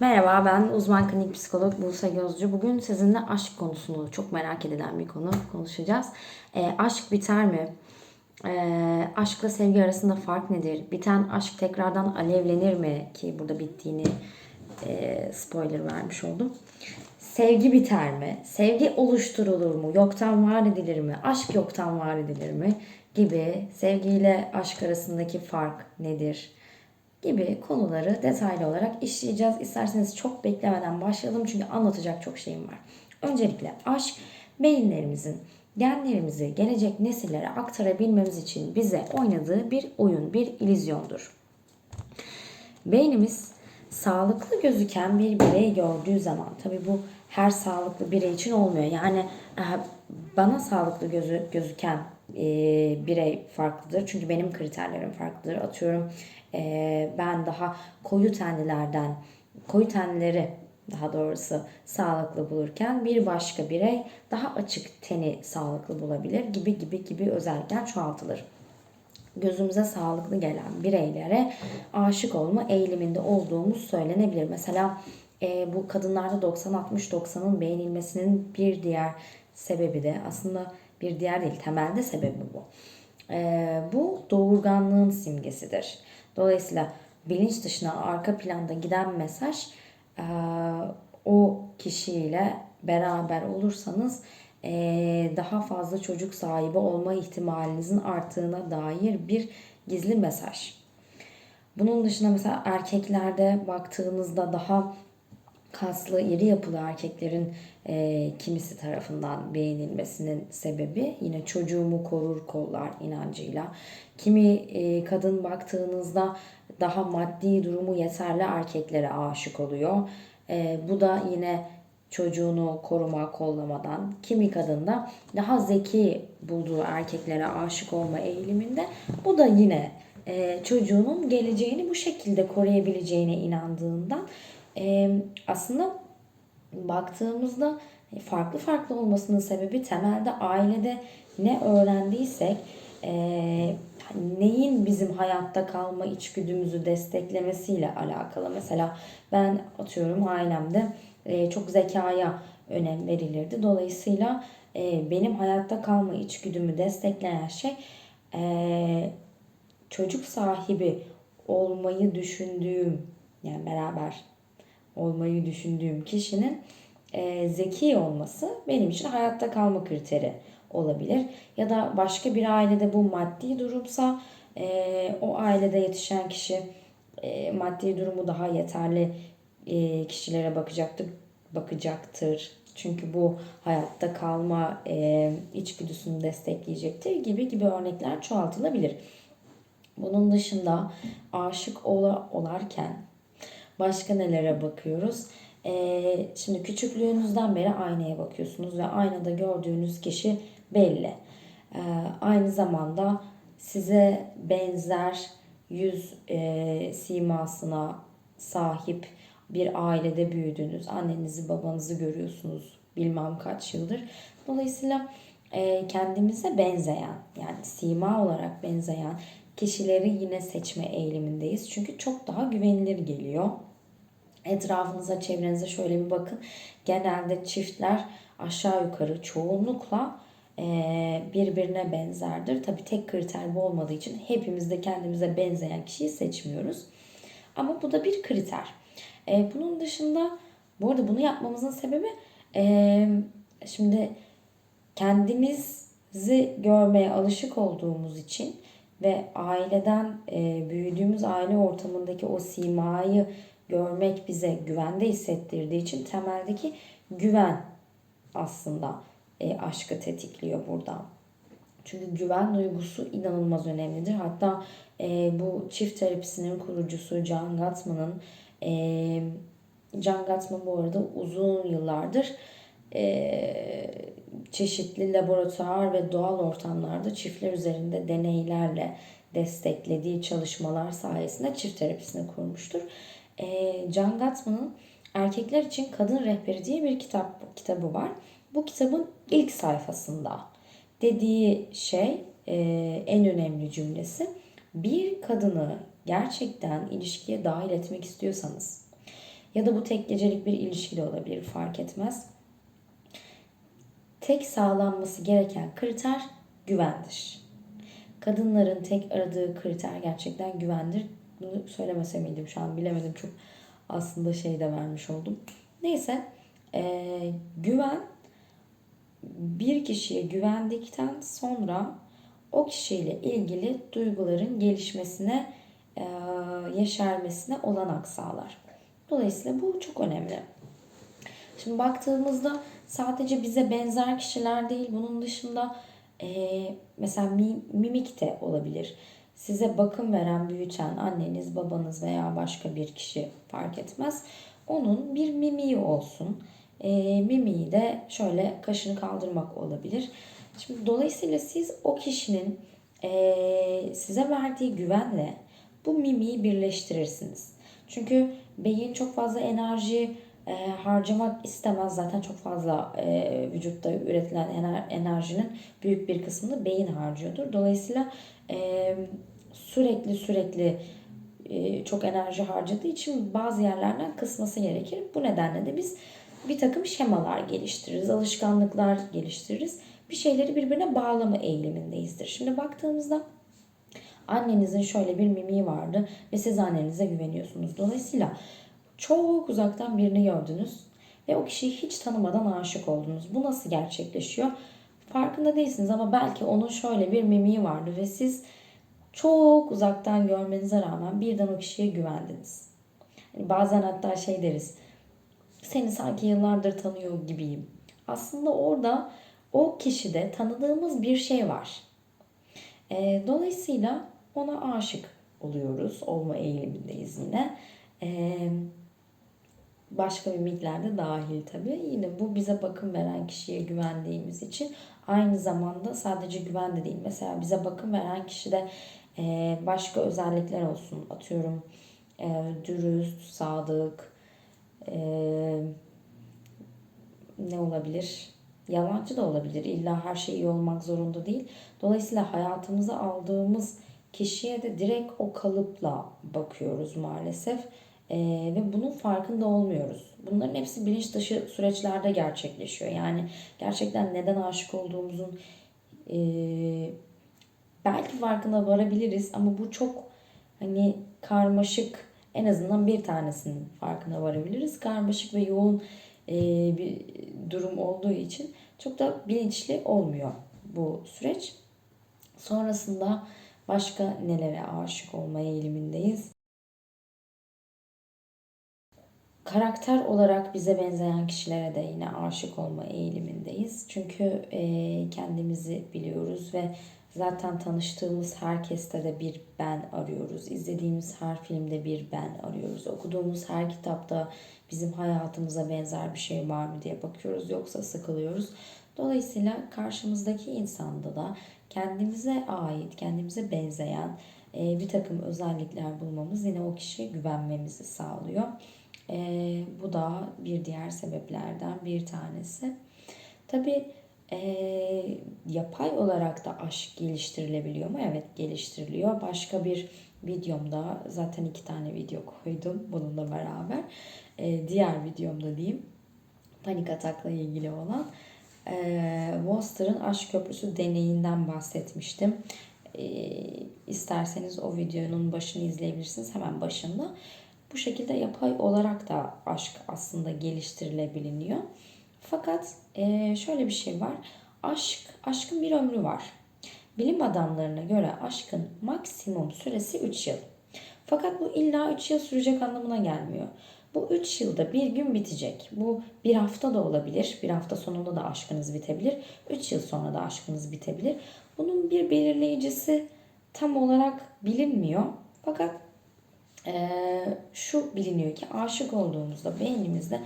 Merhaba ben uzman klinik psikolog Buse Gözcü. Bugün sizinle aşk konusunu çok merak edilen bir konu konuşacağız. E, aşk biter mi? E, aşkla sevgi arasında fark nedir? Biten aşk tekrardan alevlenir mi? Ki burada bittiğini e, spoiler vermiş oldum. Sevgi biter mi? Sevgi oluşturulur mu? Yoktan var edilir mi? Aşk yoktan var edilir mi? Gibi sevgiyle aşk arasındaki fark nedir? Gibi konuları detaylı olarak işleyeceğiz. İsterseniz çok beklemeden başlayalım çünkü anlatacak çok şeyim var. Öncelikle aşk beyinlerimizin genlerimizi gelecek nesillere aktarabilmemiz için bize oynadığı bir oyun, bir illüzyondur. Beynimiz sağlıklı gözüken bir birey gördüğü zaman tabi bu her sağlıklı birey için olmuyor. Yani e, bana sağlıklı gözü, gözüken e, birey farklıdır. Çünkü benim kriterlerim farklıdır. Atıyorum e, ben daha koyu tenlilerden, koyu tenlileri daha doğrusu sağlıklı bulurken bir başka birey daha açık teni sağlıklı bulabilir gibi gibi gibi özellikler çoğaltılır. Gözümüze sağlıklı gelen bireylere aşık olma eğiliminde olduğumuz söylenebilir. Mesela e, bu kadınlarda 90-60-90'ın beğenilmesinin bir diğer sebebi de aslında bir diğer değil temelde sebebi bu. E, bu doğurganlığın simgesidir. Dolayısıyla bilinç dışına arka planda giden mesaj e, o kişiyle beraber olursanız e, daha fazla çocuk sahibi olma ihtimalinizin arttığına dair bir gizli mesaj. Bunun dışında mesela erkeklerde baktığınızda daha kaslı, iri yapılı erkeklerin e, kimisi tarafından beğenilmesinin sebebi yine çocuğumu korur kollar inancıyla. Kimi e, kadın baktığınızda daha maddi durumu yeterli erkeklere aşık oluyor. E, bu da yine çocuğunu koruma, kollamadan. Kimi kadın da daha zeki bulduğu erkeklere aşık olma eğiliminde. Bu da yine e, çocuğunun geleceğini bu şekilde koruyabileceğine inandığından e, aslında baktığımızda farklı farklı olmasının sebebi temelde ailede ne öğrendiysek e, neyin bizim hayatta kalma içgüdümüzü desteklemesiyle alakalı. Mesela ben atıyorum ailemde e, çok zekaya önem verilirdi. Dolayısıyla e, benim hayatta kalma içgüdümü destekleyen şey e, çocuk sahibi olmayı düşündüğüm yani beraber olmayı düşündüğüm kişinin e, zeki olması benim için hayatta kalma kriteri olabilir. Ya da başka bir ailede bu maddi durumsa e, o ailede yetişen kişi e, maddi durumu daha yeterli e, kişilere bakacaktır, bakacaktır. Çünkü bu hayatta kalma e, içgüdüsünü destekleyecektir gibi gibi örnekler çoğaltılabilir. Bunun dışında aşık ola, olarken Başka nelere bakıyoruz? Ee, şimdi küçüklüğünüzden beri aynaya bakıyorsunuz ve aynada gördüğünüz kişi belli. Ee, aynı zamanda size benzer yüz e, simasına sahip bir ailede büyüdünüz. Annenizi babanızı görüyorsunuz bilmem kaç yıldır. Dolayısıyla e, kendimize benzeyen yani sima olarak benzeyen kişileri yine seçme eğilimindeyiz. Çünkü çok daha güvenilir geliyor. Etrafınıza, çevrenize şöyle bir bakın. Genelde çiftler aşağı yukarı çoğunlukla birbirine benzerdir. Tabii tek kriter bu olmadığı için hepimiz de kendimize benzeyen kişiyi seçmiyoruz. Ama bu da bir kriter. Bunun dışında bu arada bunu yapmamızın sebebi şimdi kendimizi görmeye alışık olduğumuz için ve aileden büyüdüğümüz aile ortamındaki o simayı görmek bize güvende hissettirdiği için temeldeki güven aslında e, aşkı tetikliyor burada. Çünkü güven duygusu inanılmaz önemlidir. Hatta e, bu çift terapisinin kurucusu John Gottman'ın e, John Gottman bu arada uzun yıllardır e, çeşitli laboratuvar ve doğal ortamlarda çiftler üzerinde deneylerle desteklediği çalışmalar sayesinde çift terapisini kurmuştur e, Can Gatman'ın Erkekler için Kadın Rehberi diye bir kitap kitabı var. Bu kitabın ilk sayfasında dediği şey e, en önemli cümlesi bir kadını gerçekten ilişkiye dahil etmek istiyorsanız Ya da bu tek gecelik bir ilişki de olabilir fark etmez. Tek sağlanması gereken kriter güvendir. Kadınların tek aradığı kriter gerçekten güvendir. Bunu söylemese miydim şu an bilemedim. Çok aslında şey de vermiş oldum. Neyse ee, güven bir kişiye güvendikten sonra o kişiyle ilgili duyguların gelişmesine, e, yeşermesine olanak sağlar. Dolayısıyla bu çok önemli. Şimdi baktığımızda sadece bize benzer kişiler değil, bunun dışında e, mesela mimik de olabilir. Size bakım veren, büyüten anneniz, babanız veya başka bir kişi fark etmez. Onun bir mimiği olsun. E, mimiği de şöyle kaşını kaldırmak olabilir. Şimdi dolayısıyla siz o kişinin e, size verdiği güvenle bu mimiği birleştirirsiniz. Çünkü beyin çok fazla enerji e, harcamak istemez. Zaten çok fazla e, vücutta üretilen ener, enerjinin büyük bir kısmını beyin harcıyordur. Dolayısıyla e, sürekli sürekli e, çok enerji harcadığı için bazı yerlerden kısması gerekir. Bu nedenle de biz bir takım şemalar geliştiririz, alışkanlıklar geliştiririz. Bir şeyleri birbirine bağlama eğilimindeyizdir. Şimdi baktığımızda annenizin şöyle bir mimiği vardı ve siz annenize güveniyorsunuz. Dolayısıyla çok uzaktan birini gördünüz ve o kişiyi hiç tanımadan aşık oldunuz. Bu nasıl gerçekleşiyor? Farkında değilsiniz ama belki onun şöyle bir mimiği vardı ve siz çok uzaktan görmenize rağmen birden o kişiye güvendiniz. Yani bazen hatta şey deriz. Seni sanki yıllardır tanıyor gibiyim. Aslında orada o kişide tanıdığımız bir şey var. E, dolayısıyla ona aşık oluyoruz. Olma eğilimindeyiz yine. E, başka mimikler de dahil tabii. Yine bu bize bakım veren kişiye güvendiğimiz için aynı zamanda sadece güven de değil. Mesela bize bakım veren kişide e, başka özellikler olsun. Atıyorum e, dürüst, sadık, e, ne olabilir? Yalancı da olabilir. İlla her şey iyi olmak zorunda değil. Dolayısıyla hayatımıza aldığımız kişiye de direkt o kalıpla bakıyoruz maalesef. Ee, ve bunun farkında olmuyoruz. Bunların hepsi bilinç dışı süreçlerde gerçekleşiyor. Yani gerçekten neden aşık olduğumuzun e, belki farkına varabiliriz ama bu çok hani karmaşık en azından bir tanesinin farkına varabiliriz. Karmaşık ve yoğun e, bir durum olduğu için çok da bilinçli olmuyor bu süreç. Sonrasında başka nelere aşık olma eğilimindeyiz. Karakter olarak bize benzeyen kişilere de yine aşık olma eğilimindeyiz. Çünkü e, kendimizi biliyoruz ve zaten tanıştığımız herkeste de bir ben arıyoruz. İzlediğimiz her filmde bir ben arıyoruz. Okuduğumuz her kitapta bizim hayatımıza benzer bir şey var mı diye bakıyoruz. Yoksa sıkılıyoruz. Dolayısıyla karşımızdaki insanda da kendimize ait, kendimize benzeyen e, bir takım özellikler bulmamız yine o kişiye güvenmemizi sağlıyor. E, bu da bir diğer sebeplerden bir tanesi. Tabi e, yapay olarak da aşk geliştirilebiliyor mu? Evet geliştiriliyor. Başka bir videomda zaten iki tane video koydum bununla beraber. E, diğer videomda diyeyim panik atakla ilgili olan e, Worcester'ın Aşk Köprüsü deneyinden bahsetmiştim. E, isterseniz o videonun başını izleyebilirsiniz hemen başında. Bu şekilde yapay olarak da aşk aslında geliştirilebiliyor. Fakat e, şöyle bir şey var. Aşk, aşkın bir ömrü var. Bilim adamlarına göre aşkın maksimum süresi 3 yıl. Fakat bu illa 3 yıl sürecek anlamına gelmiyor. Bu 3 yılda bir gün bitecek. Bu bir hafta da olabilir. Bir hafta sonunda da aşkınız bitebilir. 3 yıl sonra da aşkınız bitebilir. Bunun bir belirleyicisi tam olarak bilinmiyor. Fakat e, şu biliniyor ki aşık olduğumuzda beynimizde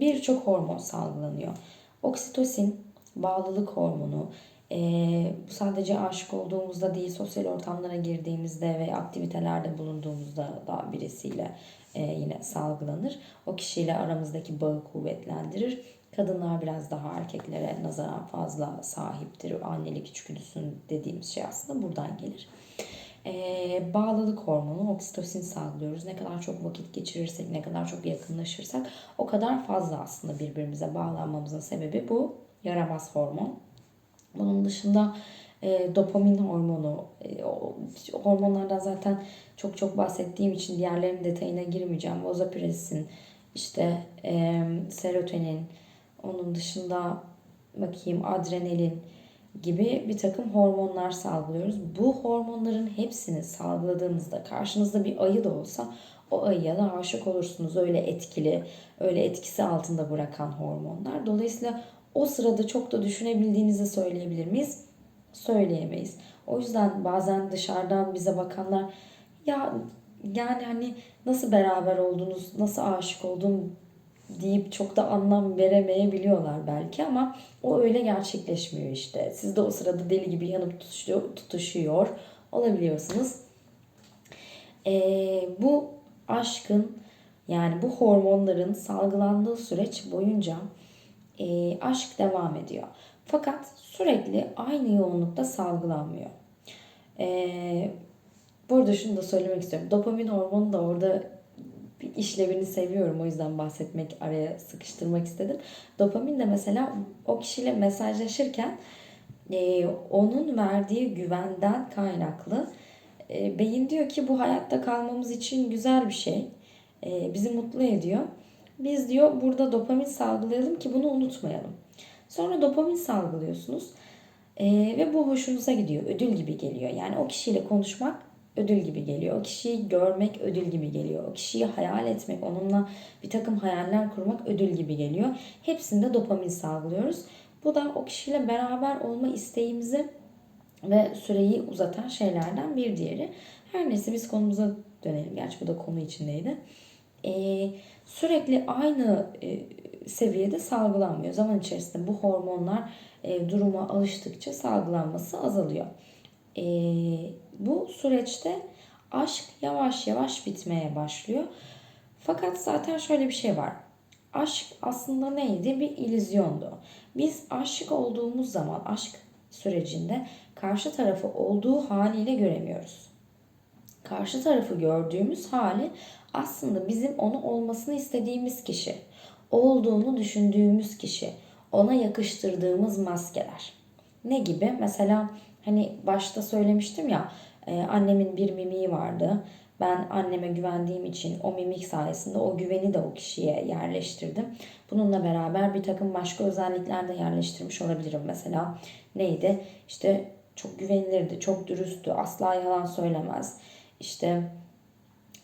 birçok hormon salgılanıyor. Oksitosin, bağlılık hormonu, e, bu sadece aşık olduğumuzda değil sosyal ortamlara girdiğimizde ve aktivitelerde bulunduğumuzda da birisiyle e, yine salgılanır. O kişiyle aramızdaki bağı kuvvetlendirir. Kadınlar biraz daha erkeklere nazaran fazla sahiptir. Annelik içgüdüsün dediğimiz şey aslında buradan gelir. E, bağlılık hormonu oksitosin salgılıyoruz. Ne kadar çok vakit geçirirsek, ne kadar çok yakınlaşırsak o kadar fazla aslında birbirimize bağlanmamızın sebebi bu yaramaz hormon. Bunun dışında e, dopamin hormonu, e, hormonlardan zaten çok çok bahsettiğim için diğerlerinin detayına girmeyeceğim. Vazopressin, işte e, serotonin, onun dışında bakayım adrenalin gibi bir takım hormonlar salgılıyoruz. Bu hormonların hepsini salgıladığınızda karşınızda bir ayı da olsa o ayıya da aşık olursunuz. Öyle etkili, öyle etkisi altında bırakan hormonlar. Dolayısıyla o sırada çok da düşünebildiğinizi söyleyebilir miyiz? Söyleyemeyiz. O yüzden bazen dışarıdan bize bakanlar ya yani hani nasıl beraber oldunuz, nasıl aşık oldun deyip çok da anlam veremeyebiliyorlar belki ama o öyle gerçekleşmiyor işte. Siz de o sırada deli gibi yanıp tutuşuyor, tutuşuyor olabiliyorsunuz. Ee, bu aşkın yani bu hormonların salgılandığı süreç boyunca e, aşk devam ediyor. Fakat sürekli aynı yoğunlukta salgılanmıyor. E, burada şunu da söylemek istiyorum. Dopamin hormonu da orada bir işlevini seviyorum. O yüzden bahsetmek, araya sıkıştırmak istedim. Dopamin de mesela o kişiyle mesajlaşırken e, onun verdiği güvenden kaynaklı e, beyin diyor ki bu hayatta kalmamız için güzel bir şey. E, bizi mutlu ediyor. Biz diyor burada dopamin salgılayalım ki bunu unutmayalım. Sonra dopamin salgılıyorsunuz. E, ve bu hoşunuza gidiyor. Ödül gibi geliyor. Yani o kişiyle konuşmak ödül gibi geliyor. O kişiyi görmek ödül gibi geliyor. O kişiyi hayal etmek, onunla bir takım hayaller kurmak ödül gibi geliyor. Hepsinde dopamin salgılıyoruz. Bu da o kişiyle beraber olma isteğimizi ve süreyi uzatan şeylerden bir diğeri. Her neyse biz konumuza dönelim. Gerçi bu da konu içindeydi. Ee, sürekli aynı e, seviyede salgılanmıyor. Zaman içerisinde bu hormonlar e, duruma alıştıkça salgılanması azalıyor. E, bu süreçte aşk yavaş yavaş bitmeye başlıyor. Fakat zaten şöyle bir şey var. Aşk aslında neydi? Bir illüzyondu. Biz aşık olduğumuz zaman aşk sürecinde karşı tarafı olduğu haliyle göremiyoruz. Karşı tarafı gördüğümüz hali aslında bizim onu olmasını istediğimiz kişi, olduğunu düşündüğümüz kişi, ona yakıştırdığımız maskeler. Ne gibi? Mesela hani başta söylemiştim ya e, annemin bir mimiği vardı. Ben anneme güvendiğim için o mimik sayesinde o güveni de o kişiye yerleştirdim. Bununla beraber bir takım başka özellikler de yerleştirmiş olabilirim. Mesela neydi? İşte çok güvenilirdi, çok dürüsttü, asla yalan söylemez. İşte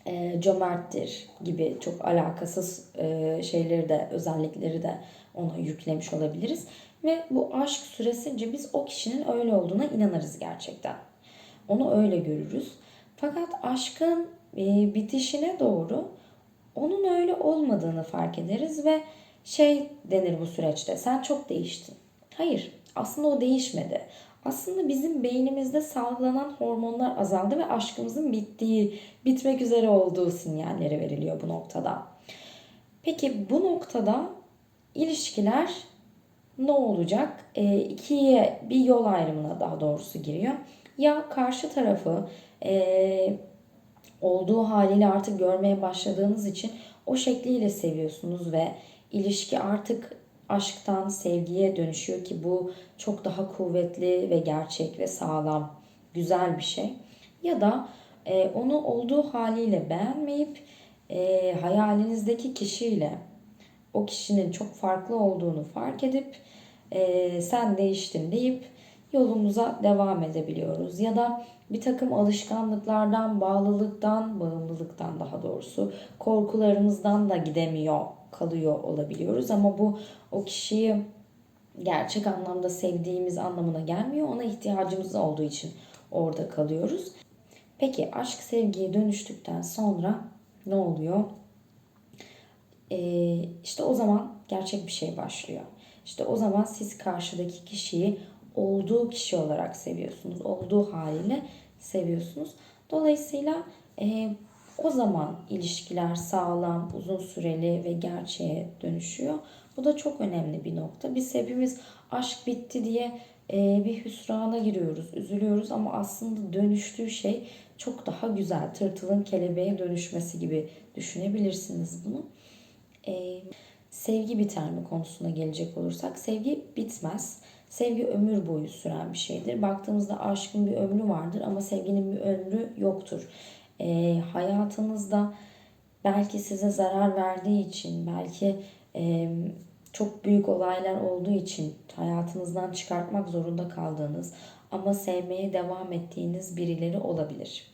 e, cömerttir gibi çok alakasız e, şeyleri de özellikleri de ona yüklemiş olabiliriz. Ve bu aşk süresince biz o kişinin öyle olduğuna inanırız gerçekten. Onu öyle görürüz. Fakat aşkın e, bitişine doğru onun öyle olmadığını fark ederiz ve şey denir bu süreçte sen çok değiştin. Hayır aslında o değişmedi. Aslında bizim beynimizde salgılanan hormonlar azaldı ve aşkımızın bittiği, bitmek üzere olduğu sinyalleri veriliyor bu noktada. Peki bu noktada ilişkiler ne olacak? E, ikiye bir yol ayrımına daha doğrusu giriyor. Ya karşı tarafı e, olduğu haliyle artık görmeye başladığınız için o şekliyle seviyorsunuz ve ilişki artık aşktan sevgiye dönüşüyor ki bu çok daha kuvvetli ve gerçek ve sağlam, güzel bir şey. Ya da e, onu olduğu haliyle beğenmeyip e, hayalinizdeki kişiyle o kişinin çok farklı olduğunu fark edip e, sen değiştin deyip yolumuza devam edebiliyoruz. Ya da bir takım alışkanlıklardan, bağlılıktan, bağımlılıktan daha doğrusu korkularımızdan da gidemiyor, kalıyor olabiliyoruz. Ama bu o kişiyi gerçek anlamda sevdiğimiz anlamına gelmiyor. Ona ihtiyacımız olduğu için orada kalıyoruz. Peki aşk sevgiye dönüştükten sonra ne oluyor? Ee, işte o zaman gerçek bir şey başlıyor. İşte o zaman siz karşıdaki kişiyi olduğu kişi olarak seviyorsunuz. Olduğu haliyle seviyorsunuz. Dolayısıyla e, o zaman ilişkiler sağlam, uzun süreli ve gerçeğe dönüşüyor. Bu da çok önemli bir nokta. Biz hepimiz aşk bitti diye e, bir hüsrana giriyoruz, üzülüyoruz ama aslında dönüştüğü şey çok daha güzel. Tırtılın kelebeğe dönüşmesi gibi düşünebilirsiniz bunu. Ee, sevgi biter mi konusuna gelecek olursak sevgi bitmez. Sevgi ömür boyu süren bir şeydir. Baktığımızda aşkın bir ömrü vardır ama sevginin bir ömrü yoktur. Ee, hayatınızda belki size zarar verdiği için, belki e, çok büyük olaylar olduğu için hayatınızdan çıkartmak zorunda kaldığınız ama sevmeye devam ettiğiniz birileri olabilir.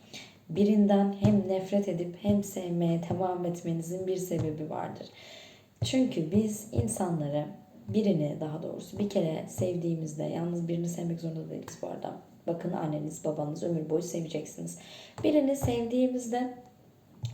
Birinden hem nefret edip hem sevmeye devam etmenizin bir sebebi vardır. Çünkü biz insanları birini daha doğrusu bir kere sevdiğimizde yalnız birini sevmek zorunda değiliz bu arada. Bakın anneniz babanız ömür boyu seveceksiniz. Birini sevdiğimizde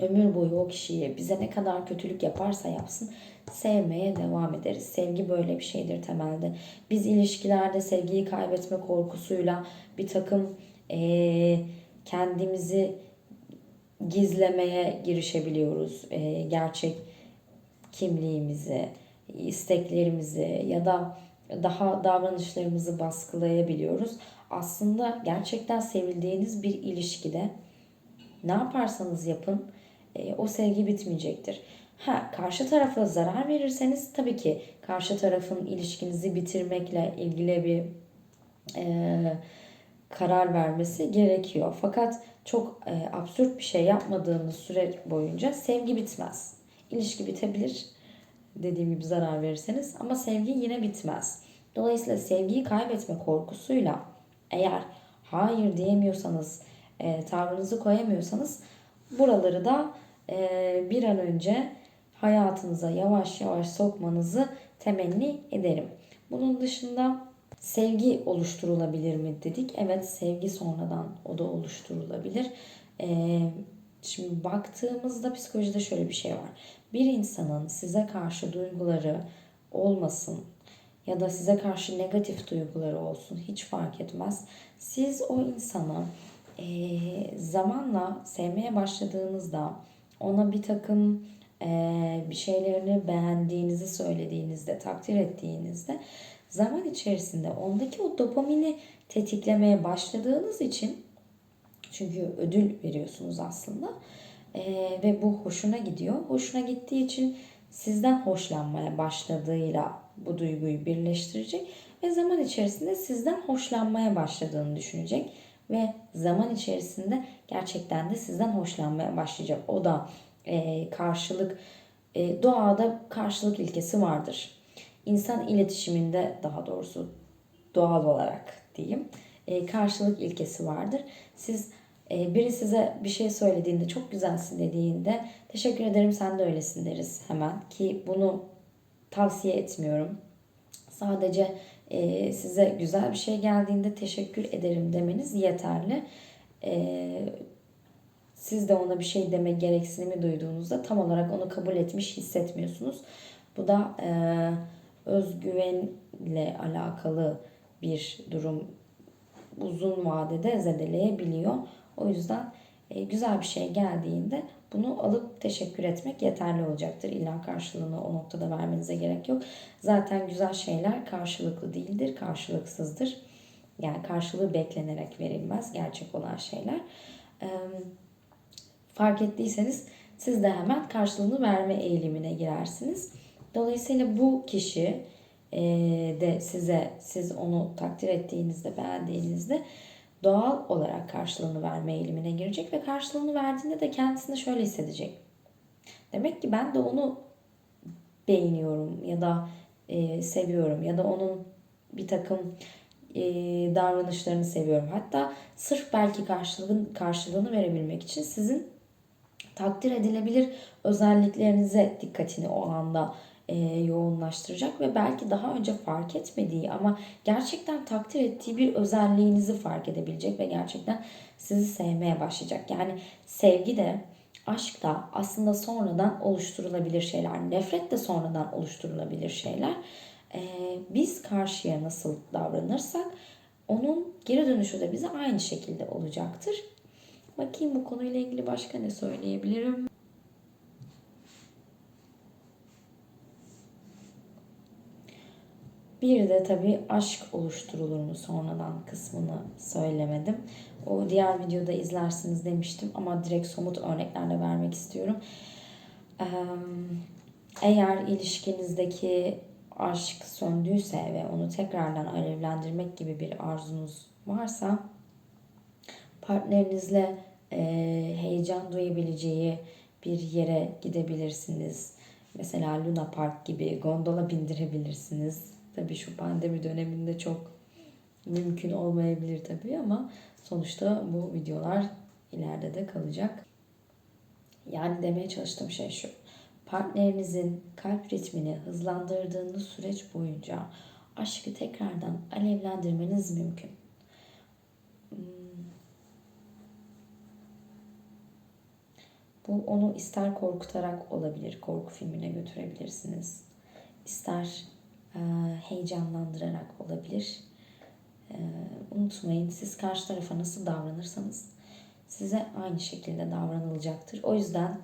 ömür boyu o kişiyi bize ne kadar kötülük yaparsa yapsın sevmeye devam ederiz. Sevgi böyle bir şeydir temelde. Biz ilişkilerde sevgiyi kaybetme korkusuyla bir takım eee, kendimizi gizlemeye girişebiliyoruz. Eee, gerçek kimliğimizi, isteklerimizi ya da daha davranışlarımızı baskılayabiliyoruz. Aslında gerçekten sevildiğiniz bir ilişkide ne yaparsanız yapın e, o sevgi bitmeyecektir. Ha, karşı tarafa zarar verirseniz tabii ki karşı tarafın ilişkinizi bitirmekle ilgili bir e, karar vermesi gerekiyor. Fakat çok e, absürt bir şey yapmadığınız süre boyunca sevgi bitmez. İlişki bitebilir dediğim gibi zarar verirseniz ama sevgi yine bitmez. Dolayısıyla sevgiyi kaybetme korkusuyla eğer hayır diyemiyorsanız, e, tavrınızı koyamıyorsanız buraları da e, bir an önce hayatınıza yavaş yavaş sokmanızı temenni ederim. Bunun dışında sevgi oluşturulabilir mi dedik. Evet sevgi sonradan o da oluşturulabilir. Ee, şimdi baktığımızda psikolojide şöyle bir şey var. Bir insanın size karşı duyguları olmasın ya da size karşı negatif duyguları olsun hiç fark etmez. Siz o insanı e, zamanla sevmeye başladığınızda ona bir takım e, bir şeylerini beğendiğinizi söylediğinizde, takdir ettiğinizde zaman içerisinde ondaki o dopamini tetiklemeye başladığınız için çünkü ödül veriyorsunuz aslında e, ve bu hoşuna gidiyor. Hoşuna gittiği için sizden hoşlanmaya başladığıyla bu duyguyu birleştirecek ve zaman içerisinde sizden hoşlanmaya başladığını düşünecek ve zaman içerisinde gerçekten de sizden hoşlanmaya başlayacak. O da e, karşılık e, doğada karşılık ilkesi vardır. İnsan iletişiminde daha doğrusu doğal olarak diyeyim e, karşılık ilkesi vardır. Siz e, biri size bir şey söylediğinde çok güzelsin dediğinde teşekkür ederim sen de öylesin deriz hemen ki bunu tavsiye etmiyorum. Sadece e, size güzel bir şey geldiğinde teşekkür ederim demeniz yeterli. Siz de ona bir şey deme gereksinimi duyduğunuzda tam olarak onu kabul etmiş hissetmiyorsunuz. Bu da e, özgüvenle alakalı bir durum uzun vadede zedeleyebiliyor. O yüzden e, güzel bir şey geldiğinde bunu alıp teşekkür etmek yeterli olacaktır. İlla karşılığını o noktada vermenize gerek yok. Zaten güzel şeyler karşılıklı değildir, karşılıksızdır. Yani karşılığı beklenerek verilmez gerçek olan şeyler. Ee, fark ettiyseniz siz de hemen karşılığını verme eğilimine girersiniz. Dolayısıyla bu kişi e, de size siz onu takdir ettiğinizde, beğendiğinizde doğal olarak karşılığını verme eğilimine girecek ve karşılığını verdiğinde de kendisini şöyle hissedecek. Demek ki ben de onu beğeniyorum ya da e, seviyorum ya da onun bir takım e, davranışlarını seviyorum. Hatta sırf belki karşılığın, karşılığını verebilmek için sizin takdir edilebilir özelliklerinize dikkatini o anda e, yoğunlaştıracak ve belki daha önce fark etmediği ama gerçekten takdir ettiği bir özelliğinizi fark edebilecek ve gerçekten sizi sevmeye başlayacak. Yani sevgi de aşk da aslında sonradan oluşturulabilir şeyler. Nefret de sonradan oluşturulabilir şeyler. E, biz karşıya nasıl davranırsak onun geri dönüşü de bize aynı şekilde olacaktır. Bakayım bu konuyla ilgili başka ne söyleyebilirim? Bir de tabii aşk oluşturulur mu sonradan kısmını söylemedim. o diğer videoda izlersiniz demiştim ama direkt somut örneklerle vermek istiyorum. Eğer ilişkinizdeki aşk söndüyse ve onu tekrardan alevlendirmek gibi bir arzunuz varsa partnerinizle heyecan duyabileceği bir yere gidebilirsiniz. Mesela Luna Park gibi gondola bindirebilirsiniz. Tabii şu pandemi döneminde çok mümkün olmayabilir tabii ama sonuçta bu videolar ileride de kalacak. Yani demeye çalıştığım şey şu. Partnerinizin kalp ritmini hızlandırdığınız süreç boyunca aşkı tekrardan alevlendirmeniz mümkün. Hmm. Bu onu ister korkutarak olabilir, korku filmine götürebilirsiniz. İster heyecanlandırarak olabilir. E, unutmayın siz karşı tarafa nasıl davranırsanız size aynı şekilde davranılacaktır. O yüzden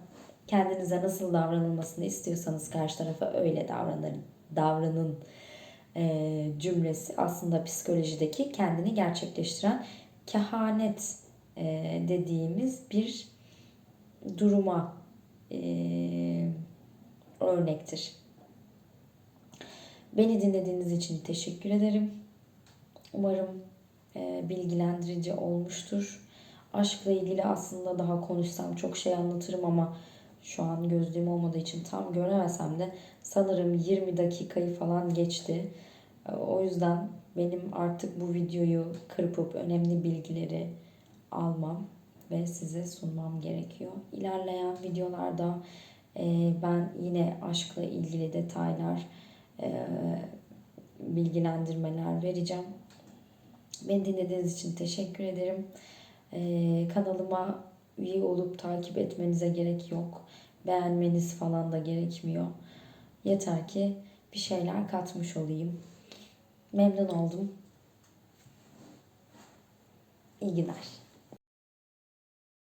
kendinize nasıl davranılmasını istiyorsanız karşı tarafa öyle davranır, davranın e, cümlesi aslında psikolojideki kendini gerçekleştiren kehanet e, dediğimiz bir duruma e, örnektir. Beni dinlediğiniz için teşekkür ederim. Umarım e, bilgilendirici olmuştur. Aşkla ilgili aslında daha konuşsam çok şey anlatırım ama şu an gözlüğüm olmadığı için tam göremesem de sanırım 20 dakikayı falan geçti. E, O yüzden benim artık bu videoyu kırpıp önemli bilgileri almam ve size sunmam gerekiyor. İlerleyen videolarda e, ben yine aşkla ilgili detaylar, bilgilendirmeler vereceğim. Beni dinlediğiniz için teşekkür ederim. E, kanalıma üye olup takip etmenize gerek yok. Beğenmeniz falan da gerekmiyor. Yeter ki bir şeyler katmış olayım. Memnun oldum. İyi günler.